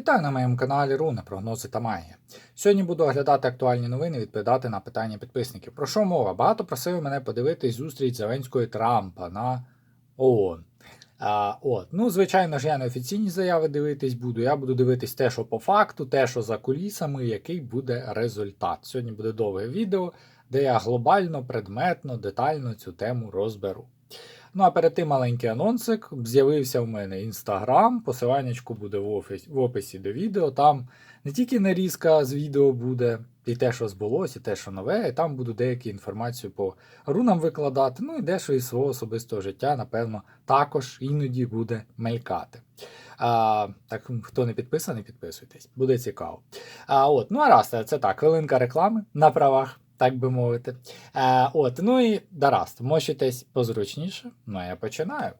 Вітаю на моєму каналі Руни, прогнози та магія. Сьогодні буду оглядати актуальні новини і відповідати на питання підписників. Про що мова? Багато просили мене подивитись зустріч Зеленського і Трампа на ООН. А, от. Ну, звичайно ж, я не офіційні заяви дивитись буду. Я буду дивитись те, що по факту, те, що за кулісами, який буде результат. Сьогодні буде довге відео, де я глобально, предметно, детально цю тему розберу. Ну а перед тим маленький анонсик. З'явився в мене інстаграм. Посиланнячку буде в описі, в описі до відео. Там не тільки нарізка з відео буде, і те, що збулося, і те, що нове, і там буду деяку інформацію по рунам викладати. Ну і дещо із свого особистого життя, напевно, також іноді буде мелькати. А, Так, хто не підписаний, підписуйтесь, буде цікаво. А, от, ну а раз, це так, хвилинка реклами на правах так би мовити. Е, от, ну і дараст, мочитесь позручніше. Ну, я починаю.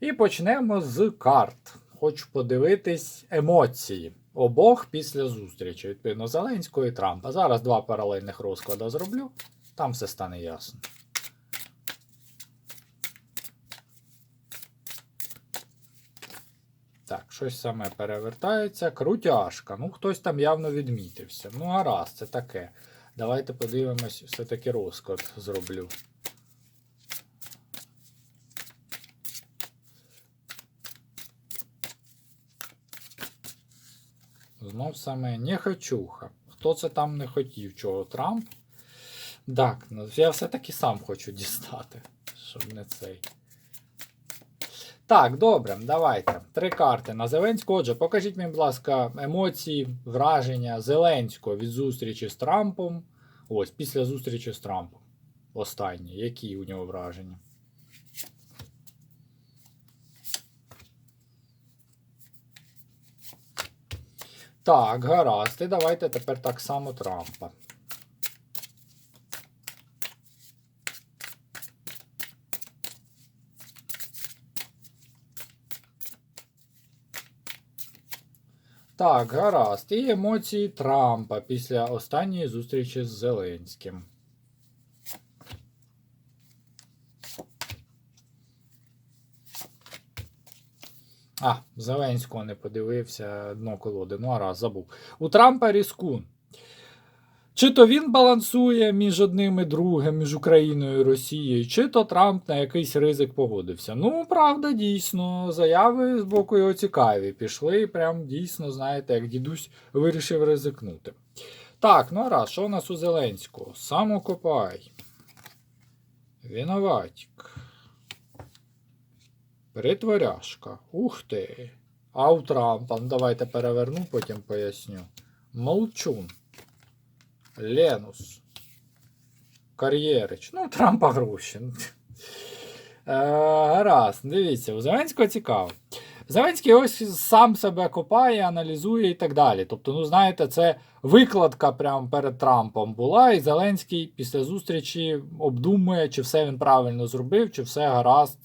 І почнемо з карт. Хочу подивитись емоції обох після зустрічі, відповідно, Зеленського і Трампа. Зараз два паралельних розклади зроблю, там все стане ясно. Так, щось саме перевертається. Крутяшка. Ну, хтось там явно відмітився. Ну, гаразд, це таке. Давайте подивимось, все-таки розклад зроблю. Знов саме не хочуха. Хто це там не хотів, чого Трамп? Так, ну я все-таки сам хочу дістати, щоб не цей. Так, добре, давайте. Три карти на Зеленського. Отже, покажіть мені, будь ласка, емоції, враження Зеленського від зустрічі з Трампом. Ось, після зустрічі з Трампом. Останні. Які у нього враження? Так, гаразд. І давайте тепер так само Трампа. Так, гаразд. І емоції Трампа після останньої зустрічі з Зеленським. А, Зеленського не подивився дно колоди. Ну, а раз забув. У Трампа Ріскун. Чи то він балансує між одним і другим, між Україною і Росією, чи то Трамп на якийсь ризик погодився. Ну, правда, дійсно, заяви з боку його цікаві. Пішли, і прям дійсно, знаєте, як дідусь вирішив ризикнути. Так, ну раз, що у нас у Зеленського? Самокопай. Винуватик. Притворяшка. Ух ти. А у Трампа, ну давайте переверну, потім поясню. Молчун. Ленус. Кар'єрич. Ну, Трампа гроші. Е, Гаразд, дивіться, у Зеленського цікаво. Зеленський ось сам себе копає, аналізує і так далі. Тобто, ну, знаєте, це викладка прямо перед Трампом була, і Зеленський після зустрічі обдумує, чи все він правильно зробив, чи все гаразд,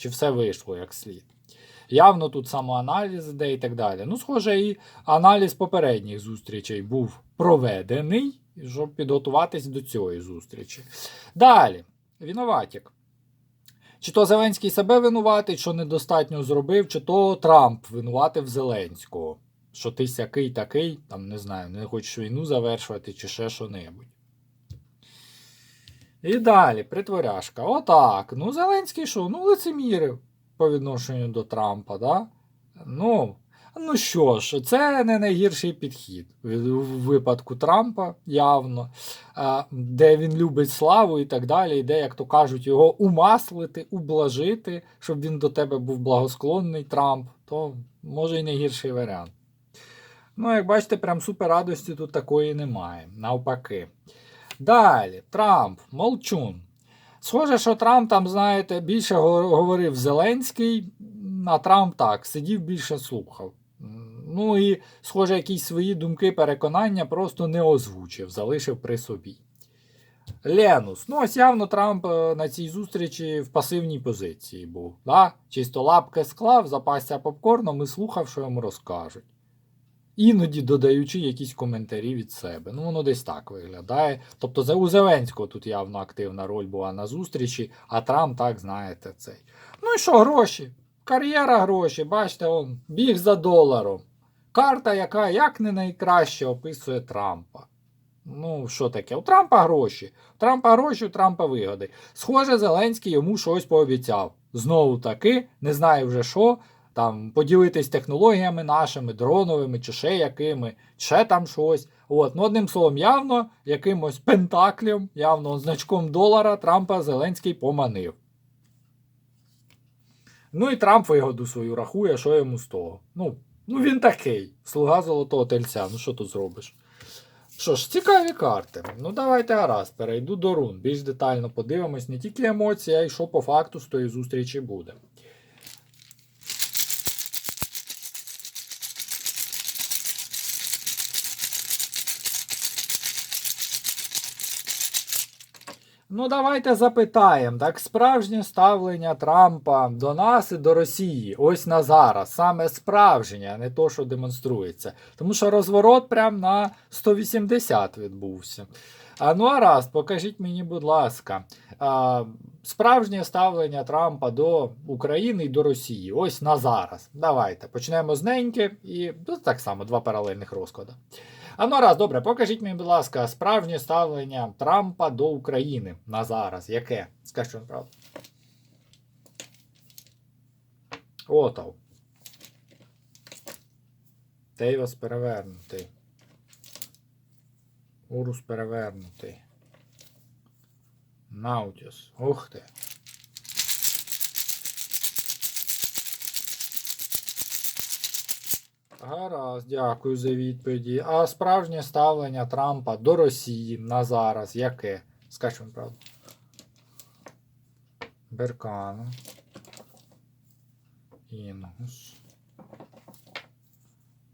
чи все вийшло як слід. Явно тут самоаналіз іде і так далі. Ну, схоже, і аналіз попередніх зустрічей був проведений, щоб підготуватись до цієї зустрічі. Далі, винуватік. Чи то Зеленський себе винуватий, що недостатньо зробив, чи то Трамп винуватив Зеленського. Що ти сякий такий, там не знаю, не хочеш війну завершувати, чи ще що-небудь. І далі, притворяшка. Отак. Ну, Зеленський що? Ну, лицемірив по відношенню до Трампа, да? Ну, ну що ж, це не найгірший підхід у випадку Трампа, явно, де він любить славу і так далі, де, як то кажуть, його умаслити, ублажити, щоб він до тебе був благосклонний Трамп, то може і найгірший варіант. Ну, як бачите, прям супер радості тут такої немає. Навпаки. Далі, Трамп, молчун. Схоже, що Трамп там, знаєте, більше говорив Зеленський, а Трамп так, сидів більше слухав. Ну і, схоже, якісь свої думки, переконання просто не озвучив, залишив при собі. Ленус. Ну, ось явно Трамп е, на цій зустрічі в пасивній позиції був. Да? Чисто лапки склав, запасся попкорном і слухав, що йому розкажуть. Іноді додаючи якісь коментарі від себе. Ну, воно десь так виглядає. Тобто у Зеленського тут явно активна роль була на зустрічі, а Трамп, так, знаєте, цей. Ну і що, гроші? Кар'єра гроші, бачите, он, біг за доларом. Карта, яка як не найкраще описує Трампа. Ну, що таке? У Трампа гроші. У Трампа гроші, у Трампа вигоди. Схоже, Зеленський йому щось пообіцяв. Знову таки, не знаю вже що, там поділитись технологіями нашими, дроновими, чи ще якими, ще там щось. От, ну одним словом, явно якимось пентаклем, явно значком долара Трампа Зеленський поманив. Ну і Трамп вигоду свою рахує, що йому з того. Ну, ну він такий, слуга золотого тельця. Ну що тут зробиш? Що ж, цікаві карти. Ну давайте гаразд, перейду до рун. Більш детально подивимось не тільки емоції, а й що по факту з тої зустрічі буде. Ну, давайте запитаємо, так справжнє ставлення Трампа до нас і до Росії. Ось на зараз. Саме справжнє, а не то, що демонструється. Тому що розворот прям на 180 відбувся. А ну а раз, покажіть мені, будь ласка, а, справжнє ставлення Трампа до України і до Росії. Ось на зараз. Давайте почнемо з неньки і ну, так само два паралельних розклади. А ну раз, добре, покажіть мені, будь ласка, справжнє ставлення Трампа до України на зараз. Яке? Скажіть, що правда. Отав. Тейвас перевернутий. Урус перевернутий. Наутіс. Ух ти. Гаразд, дякую за відповіді. А справжнє ставлення Трампа до Росії на зараз яке? Скажіть правду. Беркана. Інгус.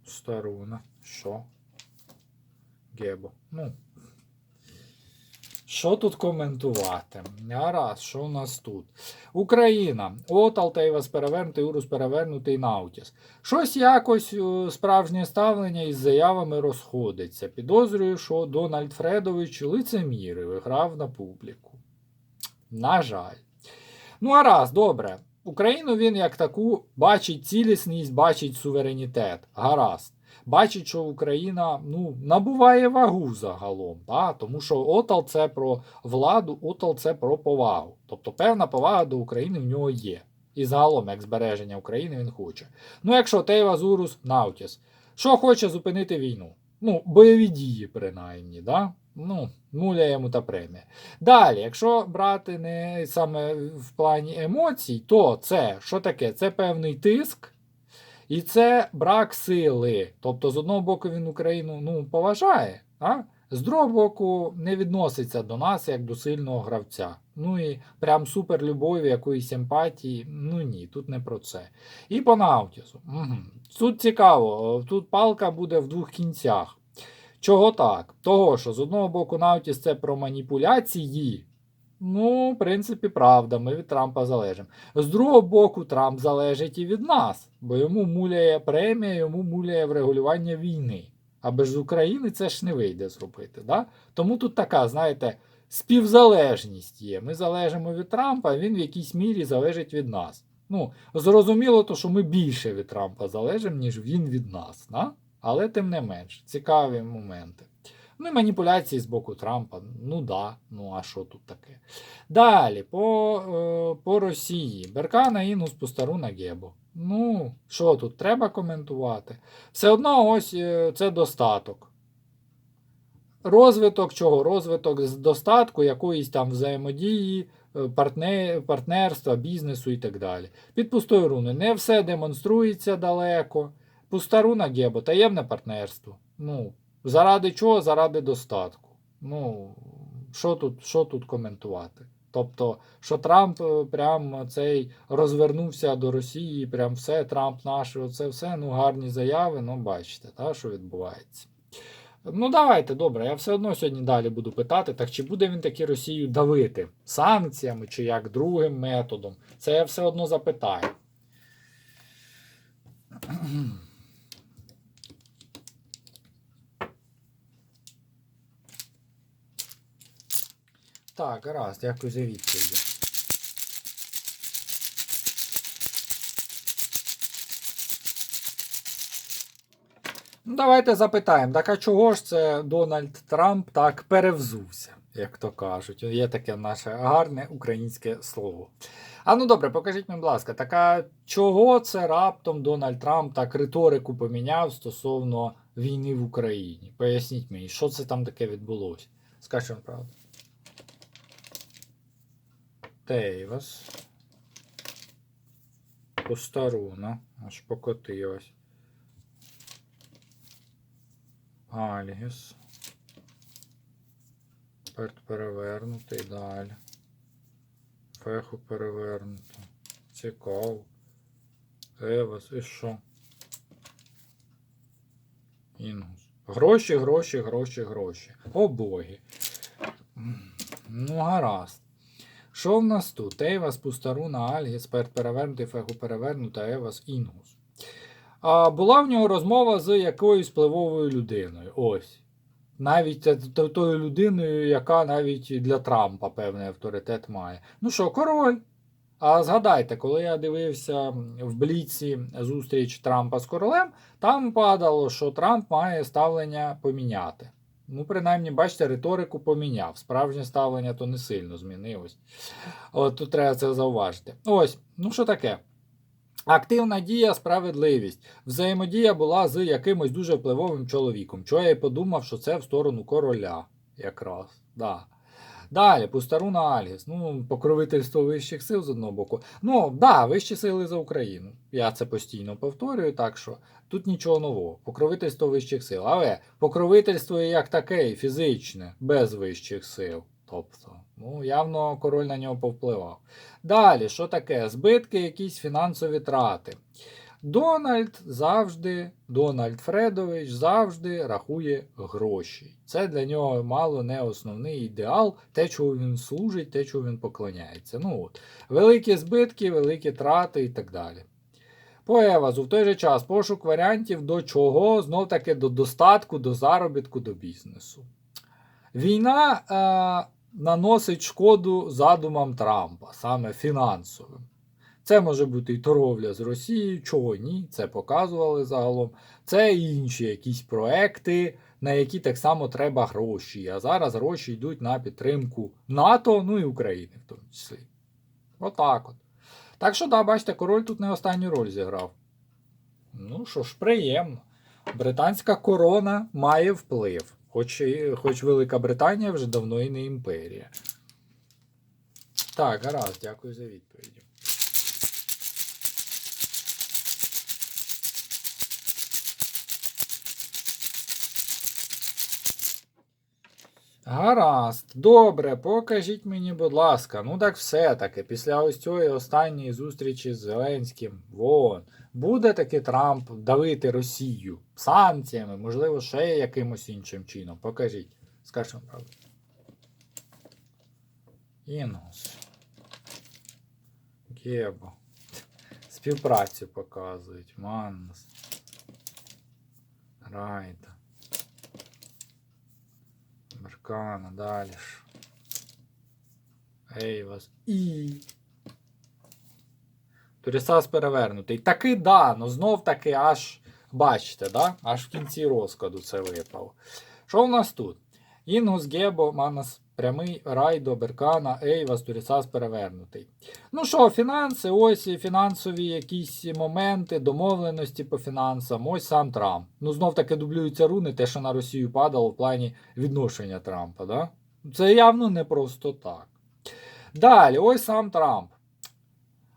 Старуна. Що? Гебо. Ну. Що тут коментувати? Гаразд, що у нас тут? Україна. От Алтейвас перевернутий, Урус перевернутий Наутіс. Щось якось е, справжнє ставлення із заявами розходиться. Підозрюю, що Дональд Фредович лицемірив і грав на публіку. На жаль. Ну, гаразд, добре. Україну він як таку бачить цілісність, бачить суверенітет. Гаразд. Бачить, що Україна ну, набуває вагу загалом. Да? Тому що Отал це про владу, Отал це про повагу. Тобто певна повага до України в нього є. І загалом, як збереження України, він хоче. Ну, якщо Тейва Зурус Наутіс, що хоче зупинити війну? Ну, бойові дії, принаймні, да? Ну, нуля йому та премія. Далі, якщо брати не саме в плані емоцій, то це що таке? Це певний тиск. І це брак сили. Тобто, з одного боку, він Україну ну, поважає, а з другого боку, не відноситься до нас як до сильного гравця. Ну і прям супер любові, якоїсь емпатії. Ну ні, тут не про це. І по Наутісу. Угу. Тут цікаво, тут палка буде в двох кінцях. Чого так? Того, що з одного боку, Наутіс це про маніпуляції. Ну, в принципі, правда, ми від Трампа залежимо. З другого боку, Трамп залежить і від нас, бо йому муляє премія, йому муляє врегулювання війни. А без України це ж не вийде зробити. Да? Тому тут така, знаєте, співзалежність є. Ми залежимо від Трампа, а він в якійсь мірі залежить від нас. Ну, зрозуміло, то, що ми більше від Трампа залежимо, ніж він від нас. Да? Але тим не менш, цікаві моменти. Ну і маніпуляції з боку Трампа. Ну да, ну а що тут таке? Далі, по е, по Росії. Беркана Інгус Пустару на Гебо. Ну, що тут треба коментувати? Все одно ось е, це достаток. Розвиток чого? Розвиток з достатку якоїсь там взаємодії, е, партнер, партнерства, бізнесу і так далі. Під пустою руни не все демонструється далеко. Пустару на Гебо, таємне партнерство. Ну, Заради чого? Заради достатку. Ну, що тут що тут коментувати? Тобто, що Трамп е, прям цей розвернувся до Росії, прям все, Трамп наш, оце все, ну, гарні заяви, ну, бачите, та, що відбувається. Ну, давайте, добре, я все одно сьогодні далі буду питати, так чи буде він таки Росію давити санкціями, чи як другим методом. Це я все одно запитаю. Так, гаразд, дякую за відповіді. Ну, давайте запитаємо, так а чого ж це Дональд Трамп так перевзувся, як то кажуть? Є таке наше гарне українське слово. А ну добре, покажіть мені, будь ласка, так а чого це раптом Дональд Трамп так риторику поміняв стосовно війни в Україні? Поясніть мені, що це там таке відбулося? Скажіть правду. Тейвас. Постаруна. Аж покотилась. Альгіс. Перт перевернутий далі. Феху перевернуто. Цікаво. Евас, і що? Інгус. Гроші, гроші, гроші, гроші. О боги. Ну, гаразд. Що в нас тут? Ейвас, Пустаруна, Альгіс, Перт перевернутий, Феху перевернута, Евас, Інгус. А була в нього розмова з якоюсь впливовою людиною. Ось. Навіть тою людиною, яка навіть для Трампа певний авторитет має. Ну що, король. А згадайте, коли я дивився в Бліці зустріч Трампа з королем, там падало, що Трамп має ставлення поміняти. Ну, принаймні, бачите, риторику поміняв. Справжнє ставлення то не сильно змінилось. От тут треба це зауважити. Ось, ну що таке? Активна дія, справедливість. Взаємодія була з якимось дуже впливовим чоловіком. Чого я й подумав, що це в сторону короля. Якраз. Да. Далі, Пустаруна Альгіс. Ну, покровительство вищих сил з одного боку. Ну, да, вищі сили за Україну. Я це постійно повторюю, так що тут нічого нового. Покровительство вищих сил. Але покровительство як таке, фізичне, без вищих сил. Тобто, ну, явно король на нього повпливав. Далі, що таке? Збитки, якісь фінансові трати. Дональд завжди, Дональд Фредович завжди рахує гроші. Це для нього мало не основний ідеал, те, чого він служить, те, чого він поклоняється. Ну от, Великі збитки, великі трати і так далі. По Евазу в той же час пошук варіантів до чого, знов таки до достатку, до заробітку, до бізнесу. Війна е, наносить шкоду задумам Трампа, саме фінансовим. Це може бути і торговля з Росією, чого ні, це показували загалом. Це і інші якісь проекти, на які так само треба гроші. А зараз гроші йдуть на підтримку НАТО, ну і України в тому числі. Отак от. Так що, да, бачите, король тут не останню роль зіграв. Ну що ж, приємно. Британська корона має вплив. Хоч, хоч Велика Британія вже давно і не імперія. Так, гаразд, дякую за відповіді. Гаразд, добре, покажіть мені, будь ласка. Ну так все-таки, після ось цієї останньої зустрічі з Зеленським в ООН, буде таки Трамп давити Росію санкціями, можливо, ще якимось іншим чином. Покажіть. Скажіть правду. Інгус. Гебо. Співпрацю показують. Маннус. Райда. Меркана, далі ж. Ейвас. І. Турісас перевернутий. Таки да, ну знов таки аж. Бачите, да? Аж в кінці розкладу це випало. Що в нас тут? Інгус, Гебо, Манас прямий, Райдо, Беркана, Ейвас, Турісас перевернутий. Ну що, фінанси, ось і фінансові якісь моменти, домовленості по фінансам, ось сам Трамп. Ну, знов таки дублюються руни, те, що на Росію падало в плані відношення Трампа. Да? Це явно не просто так. Далі, ось сам Трамп.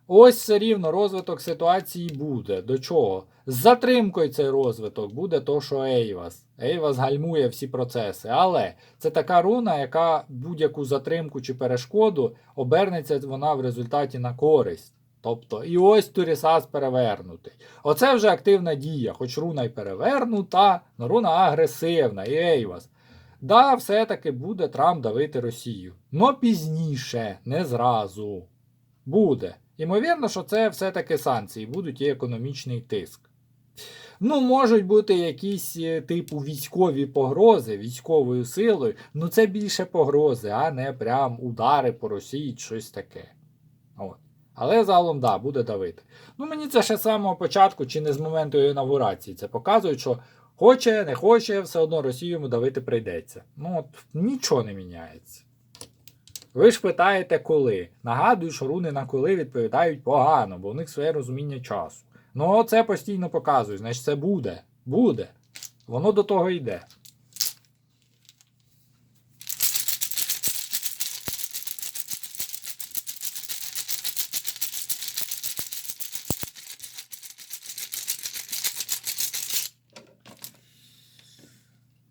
Ось все рівно розвиток ситуації буде. До чого? З затримкою цей розвиток буде то, що Ейвас. Ейвас гальмує всі процеси. Але це така руна, яка будь-яку затримку чи перешкоду обернеться вона в результаті на користь. Тобто, і ось Турісас перевернутий. Оце вже активна дія, хоч руна й перевернута, але руна агресивна, і Ейвас. Да, все-таки буде Трамп давити Росію. Но пізніше, не зразу. Буде. Ймовірно, що це все-таки санкції, будуть і економічний тиск. Ну, можуть бути якісь е, типу військові погрози військовою силою, ну це більше погрози, а не прям удари по Росії, щось таке. От. Але загалом, да, буде давити. Ну, мені це ще з самого початку, чи не з моменту інаугурації, це показує, що Хоче, не хоче, все одно Росію йому давити прийдеться. Ну, от нічого не міняється. Ви ж питаєте, коли. Нагадую, що руни на коли відповідають погано, бо у них своє розуміння часу. Ну, це постійно показує, значить це буде. Буде. Воно до того йде.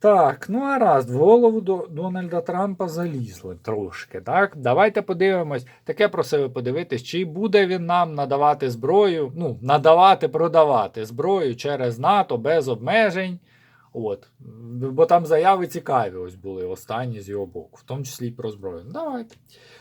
Так, ну а раз, в голову до Дональда Трампа залізли трошки. Так, давайте подивимось. Таке просили подивитись, чи буде він нам надавати зброю, ну, надавати, продавати зброю через НАТО без обмежень. От. Бо там заяви цікаві ось були останні з його боку, в тому числі і про зброю. Ну, Давайте.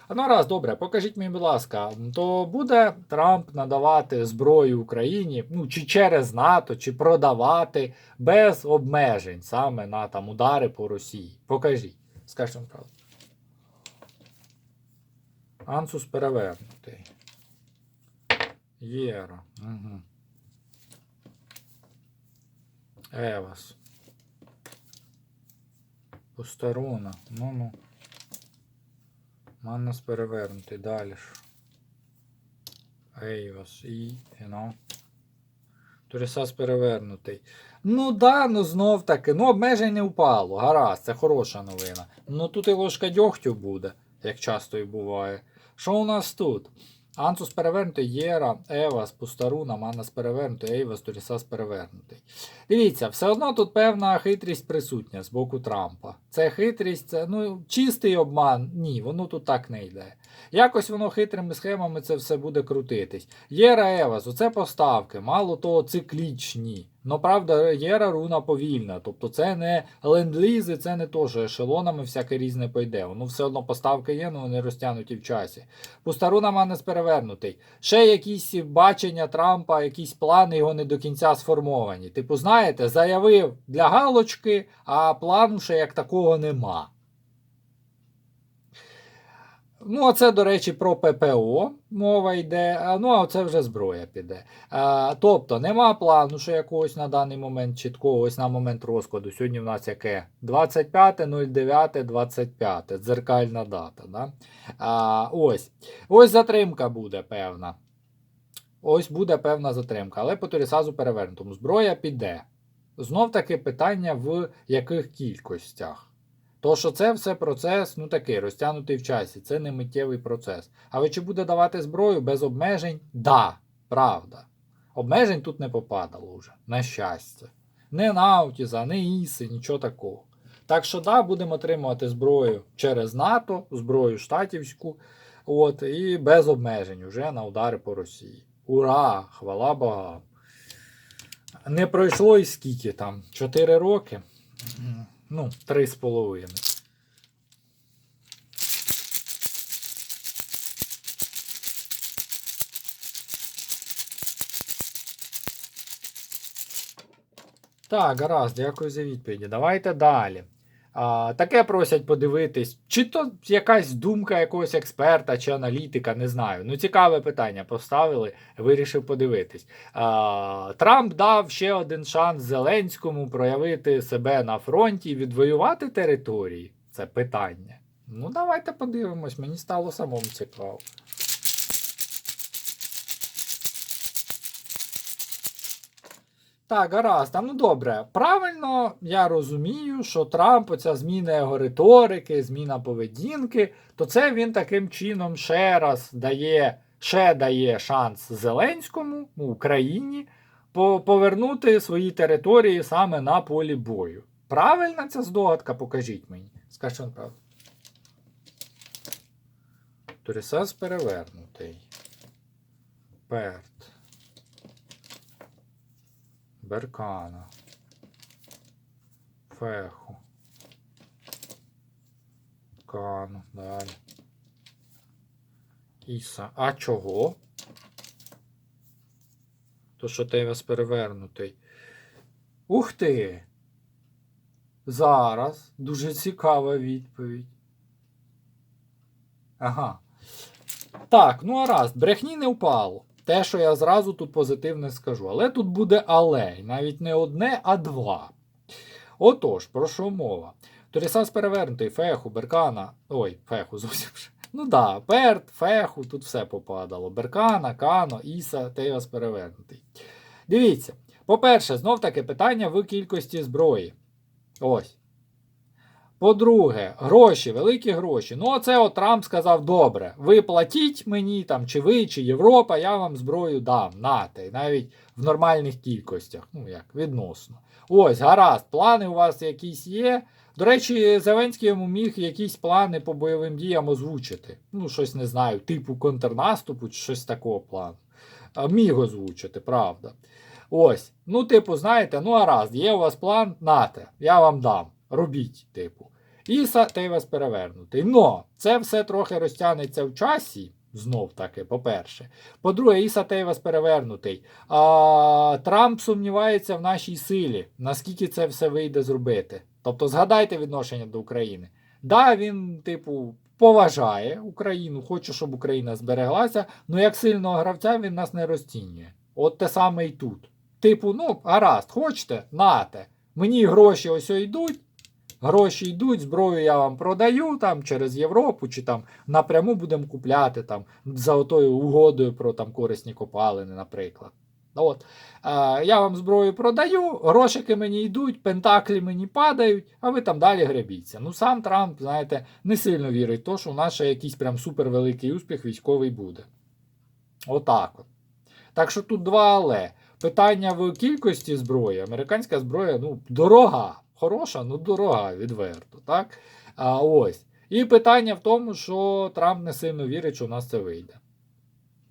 А ну раз, добре, покажіть мені, будь ласка, то буде Трамп надавати зброю Україні, ну, чи через НАТО, чи продавати без обмежень саме на там удари по Росії. Покажіть. Скажіть вам правду. Ансус перевернутий. Єра. Угу. Евас. Постерона. Ну-ну. Маннас перевернутий. Далі ж. Ейвас. І. Ну. Турісас перевернутий. Ну да, ну знов таки. Ну, обмежень не впало. Гаразд, це хороша новина. Ну тут і ложка дьогтю буде, як часто і буває. Що у нас тут? Ансус перевернутий, Єра, Евас, Пустаруна, Манас перевернутий, Ейвас, Торісас перевернутий. Дивіться, все одно тут певна хитрість присутня з боку Трампа. Це хитрість, це ну, чистий обман. Ні, воно тут так не йде. Якось воно хитрими схемами це все буде крутитись. Єра Евас, оце поставки, мало того, циклічні. Ну, правда, Єра руна повільна. Тобто це не ленд-лізи, це не то, що ешелонами всяке різне пойде. Воно все одно поставки є, але вони розтягнуті в часі. Пустаруна Манес перевернутий. Ще якісь бачення Трампа, якісь плани його не до кінця сформовані. Типу, знаєте, заявив для галочки, а плану ще як такого нема. Ну, а це, до речі, про ППО мова йде. Ну, а це вже зброя піде. А, тобто, нема плану, що якогось на даний момент чіткого, ось на момент розкладу. Сьогодні в нас яке? 25.09.25. Дзеркальна дата. Да? А, ось. Ось затримка буде певна. Ось буде певна затримка, але по Торісазу перевернутому. Зброя піде. Знов таки питання в яких кількостях. То, що це все процес, ну такий, розтягнутий в часі, це не миттєвий процес. Але чи буде давати зброю без обмежень? Да, правда. Обмежень тут не попадало вже, на щастя. Не Наутіза, не Іси, нічого такого. Так що, да, будемо отримувати зброю через НАТО, зброю штатівську, от, і без обмежень вже на удари по Росії. Ура! Хвала Богам! Не пройшло і скільки там? 4 роки? Ну, три з половиною. Так, гаразд, дякую за відповіді. Давайте далі. А, таке просять подивитись, чи то якась думка якогось експерта чи аналітика, не знаю. Ну, цікаве питання поставили, вирішив подивитись. А, Трамп дав ще один шанс Зеленському проявити себе на фронті і відвоювати території. Це питання. Ну, давайте подивимось, мені стало самому цікаво. Так, гаразд, а ну добре. Правильно я розумію, що Трамп, оця зміна його риторики, зміна поведінки, то це він таким чином ще раз дає, ще дає шанс Зеленському, Україні, повернути свої території саме на полі бою. Правильна ця здогадка? Покажіть мені. Скажіть вам правду. Турісас перевернутий. Перт. Беркана. Феху. Кану. Далі. Іса. А чого? То що Тевес перевернутий. Ух ти! Зараз. Дуже цікава відповідь. Ага. Так, ну а раз, брехні не впало. Те, що я зразу тут позитивне скажу. Але тут буде але. І навіть не одне, а два. Отож, про що мова? Торісас перевернутий, феху, беркана. Ой, феху зовсім. Ну да, перт, феху, тут все попадало. Беркана, кано, іса, Тейвас перевернутий. Дивіться, по-перше, знов таки питання в кількості зброї. Ось. По-друге, гроші, великі гроші. Ну, оце от Трамп сказав: добре, ви платіть мені там, чи ви, чи Європа, я вам зброю дам, нате, навіть в нормальних кількостях. Ну, як, відносно. Ось, гаразд, плани у вас якісь є. До речі, Зеленський йому міг якісь плани по бойовим діям озвучити. Ну, щось не знаю, типу контрнаступу чи щось такого плану. Міг озвучити, правда. Ось. Ну, типу, знаєте, ну гаразд, є у вас план, нате, я вам дам. Робіть, типу. І той вас перевернутий. Но це все трохи розтягнеться в часі. Знов таки, по-перше. По-друге, Іса Тейвас перевернутий. А, Трамп сумнівається в нашій силі, наскільки це все вийде зробити. Тобто, згадайте відношення до України. Да, він, типу, поважає Україну, хоче, щоб Україна збереглася, але як сильного гравця він нас не розцінює. От те саме і тут. Типу, ну, гаразд, хочете, нате. Мені гроші ось йдуть. Гроші йдуть, зброю я вам продаю там через Європу, чи там напряму будемо купляти там за отою угодою про там корисні копалини, наприклад. От. Е, я вам зброю продаю, грошики мені йдуть, пентаклі мені падають, а ви там далі гребіться. Ну сам Трамп, знаєте, не сильно вірить, в те, що у нас ще якийсь прям супервеликий успіх військовий буде. Отак от. Так що тут два але. Питання в кількості зброї. Американська зброя ну, дорога. Хороша, ну дорога, відверто. так? А, ось. І питання в тому, що Трамп не сильно вірить, що у нас це вийде.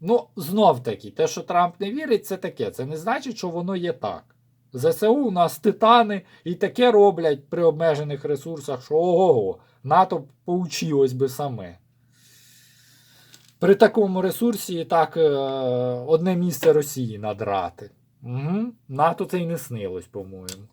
Ну, знов таки, те, що Трамп не вірить, це таке. Це не значить, що воно є так. ЗСУ у нас титани і таке роблять при обмежених ресурсах, що ого-го, НАТО поучилось би саме. При такому ресурсі так е, одне місце Росії надрати. Угу. НАТО це й не снилось, по-моєму.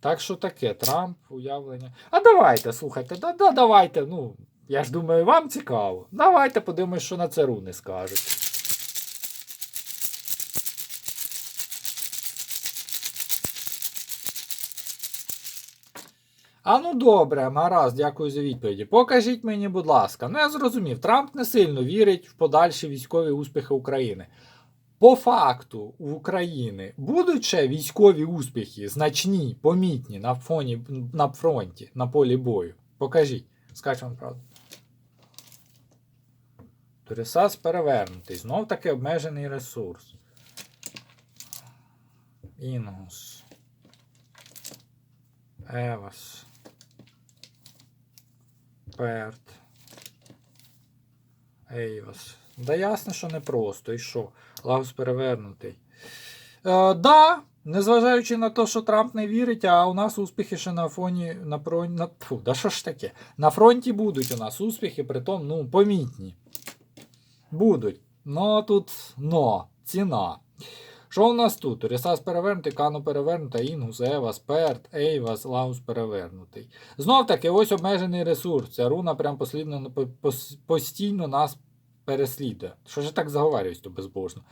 Так що таке, Трамп, уявлення. А давайте, слухайте, да, да, давайте, ну, я ж думаю, вам цікаво. Давайте подивимось, що на ЦРУ не скажуть. А ну добре, гаразд, дякую за відповіді. Покажіть мені, будь ласка. Ну я зрозумів, Трамп не сильно вірить в подальші військові успіхи України. По факту в Україні будуть ще військові успіхи значні, помітні на фоні на фронті, на полі бою. Покажіть. Скажіть вам правду. Турисас перевернутий. Знов таки обмежений ресурс. Інгус. Евас. Перт. Ейвас. Да ясно, що не просто. І що? Лагус перевернутий. Е, да, незважаючи на те, що Трамп не вірить, а у нас успіхи ще на фоні. На, про, на, фу, да що ж таке? На фронті будуть у нас успіхи, притом, ну, помітні. Будуть. Но тут но, ціна. Що у нас тут? Рісас перевернутий, Кано перевернута, Інгус, Евас, Перт, Ейвас, Лаус перевернутий. Знов таки, ось обмежений ресурс. Ця руна прям послідно, постійно нас переслідує. Що ж так заговарююсь то безбожно.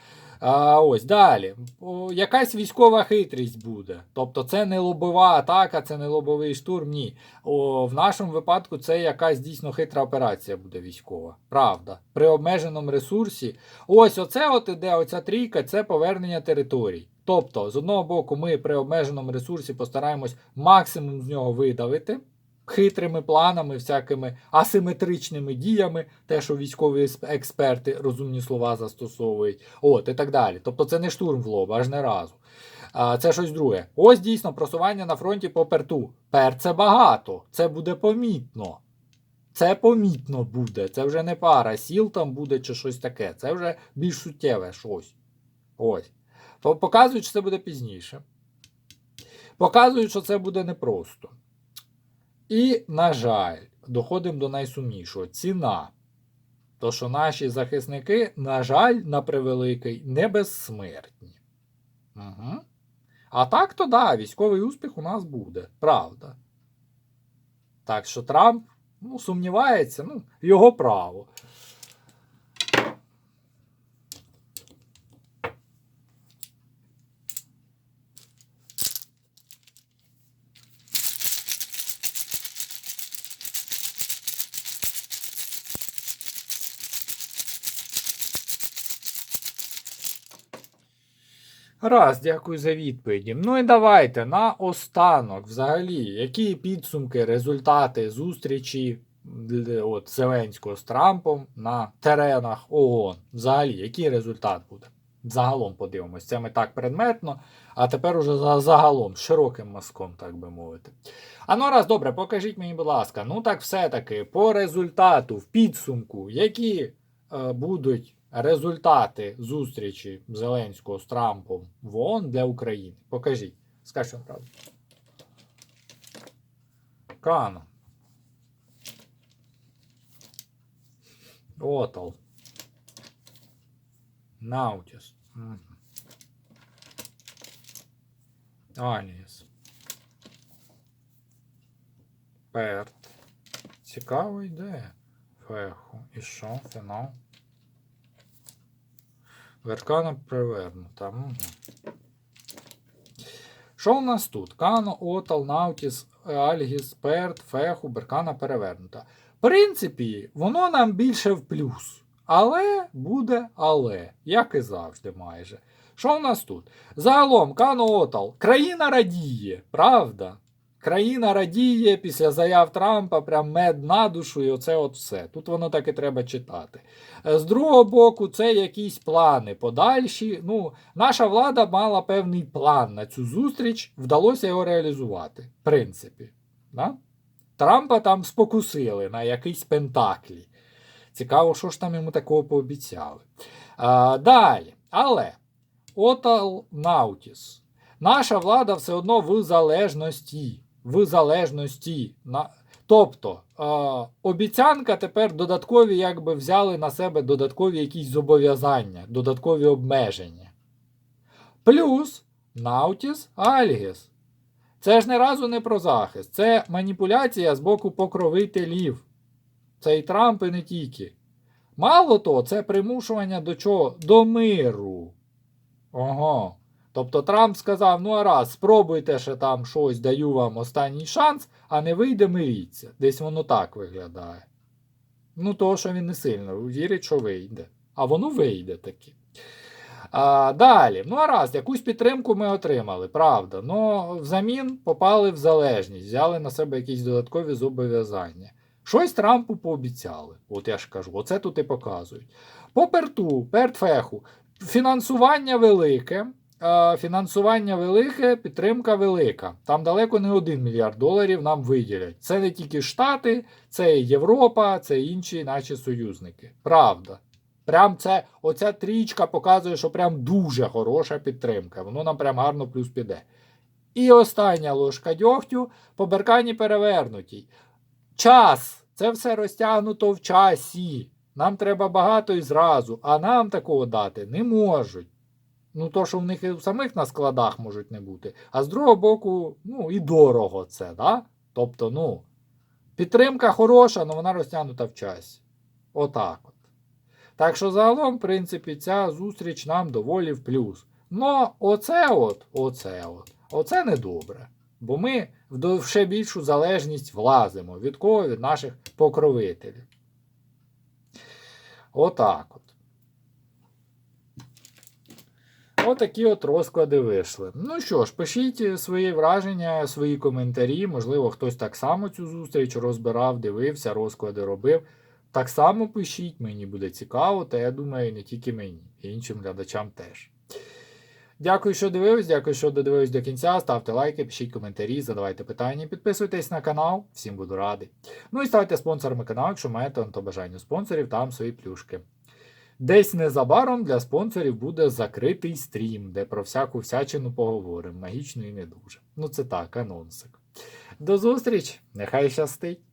А, ось далі. О, якась військова хитрість буде. Тобто це не лобова атака, це не лобовий штурм. Ні. О, в нашому випадку це якась дійсно хитра операція буде військова. Правда. При обмеженому ресурсі. Ось оце от іде, оця трійка це повернення територій. Тобто, з одного боку, ми при обмеженому ресурсі постараємось максимум з нього видавити хитрими планами, всякими асиметричними діями, те, що військові експерти розумні слова застосовують, от і так далі. Тобто це не штурм в лоб, аж не разу. А, це щось друге. Ось дійсно просування на фронті по перту. Пер це багато, це буде помітно. Це помітно буде. Це вже не пара сіл там буде чи щось таке. Це вже більш суттєве щось. Ось. Показують, що це буде пізніше. Показують, що це буде непросто. І, на жаль, доходимо до найсумнішого ціна. То, що наші захисники, на жаль, на превеликий, не безсмертні. Угу. А так, то да, військовий успіх у нас буде, правда. Так що Трамп ну, сумнівається, ну, його право. Раз, дякую за відповіді. Ну і давайте на останок, взагалі, які підсумки, результати зустрічі от, Зеленського з Трампом на теренах ООН? Взагалі, який результат буде? Загалом подивимось. Це ми так предметно, а тепер уже за загалом, широким мазком, так би мовити. А ну раз, добре, покажіть мені, будь ласка, ну так все-таки по результату, в підсумку, які е, будуть результати зустрічі Зеленського з Трампом в ООН для України? Покажіть. Скажіть вам правду. Кано. Отал. Наутіс. Аліс. Перт. Цікаво йде. Феху. І що? Фінал. Веркана привернута. Що у нас тут? Кано, Отал, Наутіс, Альгіс, Перт, Феху, Беркана перевернута. В принципі, воно нам більше в плюс. Але буде але, як і завжди майже. Що у нас тут? Загалом, Кано Отал. Країна радіє, правда? Країна радіє після заяв Трампа, прям мед на душу, і оце от все. Тут воно так і треба читати. Е, З другого боку, це якісь плани подальші. Ну, наша влада мала певний план на цю зустріч, вдалося його реалізувати. В принципі. Да? Трампа там спокусили на якийсь пентаклі. Цікаво, що ж там йому такого пообіцяли. А, далі. Але Отал Наутіс. Наша влада все одно в залежності. В залежності. На... Тобто, обіцянка тепер додаткові, якби взяли на себе додаткові якісь зобов'язання, додаткові обмеження. Плюс Наутіс Альгіс. Це ж не разу не про захист, це маніпуляція з боку покровителів. Це і Трамп, і не тільки. Мало того, це примушування до чого? До миру. Ого. Тобто Трамп сказав: ну а раз, спробуйте ще там щось, даю вам останній шанс, а не вийде, миріться. Десь воно так виглядає. Ну, того, що він не сильно вірить, що вийде. А воно вийде таки. А, далі, ну а раз, якусь підтримку ми отримали, правда. Ну, взамін попали в залежність, взяли на себе якісь додаткові зобов'язання. Щось Трампу пообіцяли. От я ж кажу, оце тут і показують. По перту, пертфеху, фінансування велике. Е, Фінансування велике, підтримка велика. Там далеко не 1 мільярд доларів нам виділять. Це не тільки Штати, це і Європа, це інші наші союзники. Правда. Прям це, оця трічка показує, що прям дуже хороша підтримка. Воно нам прям гарно плюс піде. І остання ложка дьогтю по беркані перевернутій. Час. Це все розтягнуто в часі. Нам треба багато і зразу, а нам такого дати не можуть. Ну, то, що в них і в самих на складах можуть не бути. А з другого боку, ну, і дорого це, да? Тобто, ну, підтримка хороша, але вона розтягнута в часі. Отак от. Так що загалом, в принципі, ця зустріч нам доволі в плюс. Но оце от, оце от, оце не добре. Бо ми в ще більшу залежність влазимо. Від кого? Від наших покровителів. Отак от. Отакі от розклади вийшли. Ну що ж, пишіть е, свої враження, свої коментарі. Можливо, хтось так само цю зустріч розбирав, дивився, розклади робив. Так само пишіть, мені буде цікаво, та я думаю, не тільки мені, іншим глядачам теж. Дякую, що дивились, дякую, що додивились до кінця. Ставте лайки, пишіть коментарі, задавайте питання, підписуйтесь на канал, всім буду радий. Ну і ставайте спонсорами каналу, якщо маєте то бажання спонсорів, там свої плюшки. Десь незабаром для спонсорів буде закритий стрім, де про всяку всячину поговоримо, Магічно і не дуже. Ну це так, анонсик. До зустріч! Нехай щастить!